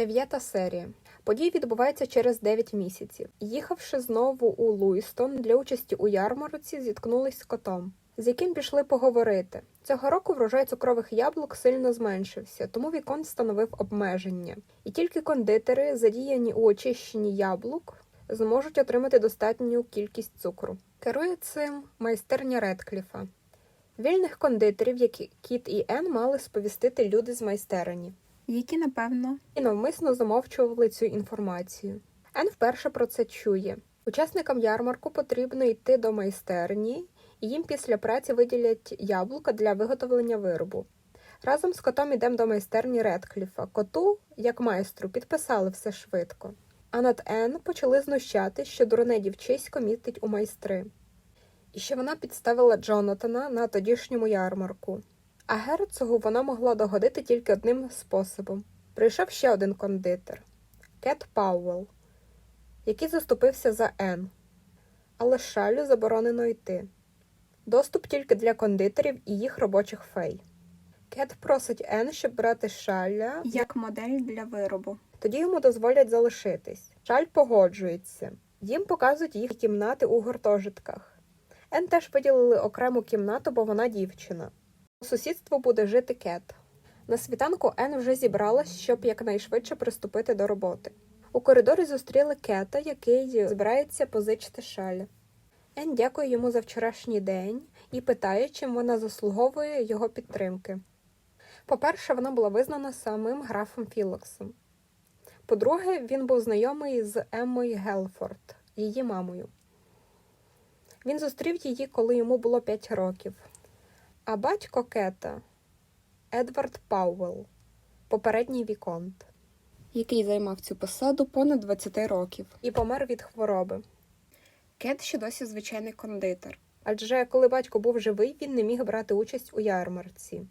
Дев'ята серія. Події відбуваються через 9 місяців. Їхавши знову у Луїстон для участі у ярмарці, зіткнулись з котом, з яким пішли поговорити. Цього року врожай цукрових яблук сильно зменшився, тому вікон встановив обмеження. І тільки кондитери, задіяні у очищенні яблук, зможуть отримати достатню кількість цукру. Керує цим майстерня Редкліфа. Вільних кондитерів, які Кіт і Ен мали сповістити люди з майстерні які, напевно, і навмисно замовчували цю інформацію. Ен вперше про це чує. Учасникам ярмарку потрібно йти до майстерні, і їм після праці виділять яблука для виготовлення виробу. Разом з котом ідемо до майстерні Редкліфа. Коту, як майстру, підписали все швидко. А над Ен почали знущати, що дурне дівчисько містить у майстри, і що вона підставила Джонатана на тодішньому ярмарку. А герцогу вона могла догодити тільки одним способом. Прийшов ще один кондитер Кет Пауэлл, який заступився за Ен. Але шалю заборонено йти. Доступ тільки для кондитерів і їх робочих фей. Кет просить Ен, щоб брати шаля, як модель для виробу. тоді йому дозволять залишитись. Шаль погоджується. Їм показують їх кімнати у гуртожитках. Ен теж виділили окрему кімнату, бо вона дівчина. У сусідству буде жити Кет. На світанку Ен вже зібралась, щоб якнайшвидше приступити до роботи. У коридорі зустріли Кета, який збирається позичити шаль. Ен дякує йому за вчорашній день і питає, чим вона заслуговує його підтримки. По-перше, вона була визнана самим графом Філоксом. По-друге, він був знайомий з Еммою Гелфорд, її мамою. Він зустрів її, коли йому було 5 років. А батько Кета Едвард Пауэлл, попередній віконт, який займав цю посаду понад 20 років. і помер від хвороби. Кет ще досі звичайний кондитер. Адже коли батько був живий, він не міг брати участь у ярмарці.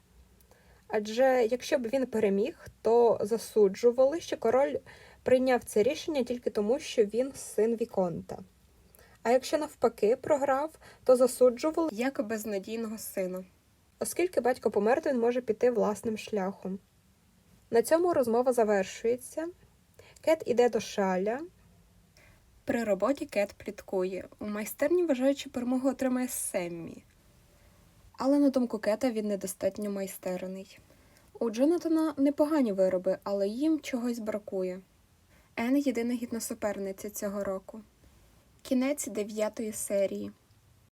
Адже якщо б він переміг, то засуджували, що король прийняв це рішення тільки тому, що він син Віконта. А якщо навпаки програв, то засуджували, Як безнадійного сина. Оскільки батько помер, він може піти власним шляхом. На цьому розмова завершується. Кет іде до шаля, При роботі Кет пліткує. У майстерні вважають, що перемогу отримає Семмі. Але на думку Кета він недостатньо майстерний. У Джонатана непогані вироби, але їм чогось бракує. Ен єдина гідна суперниця цього року. Кінець дев'ятої серії.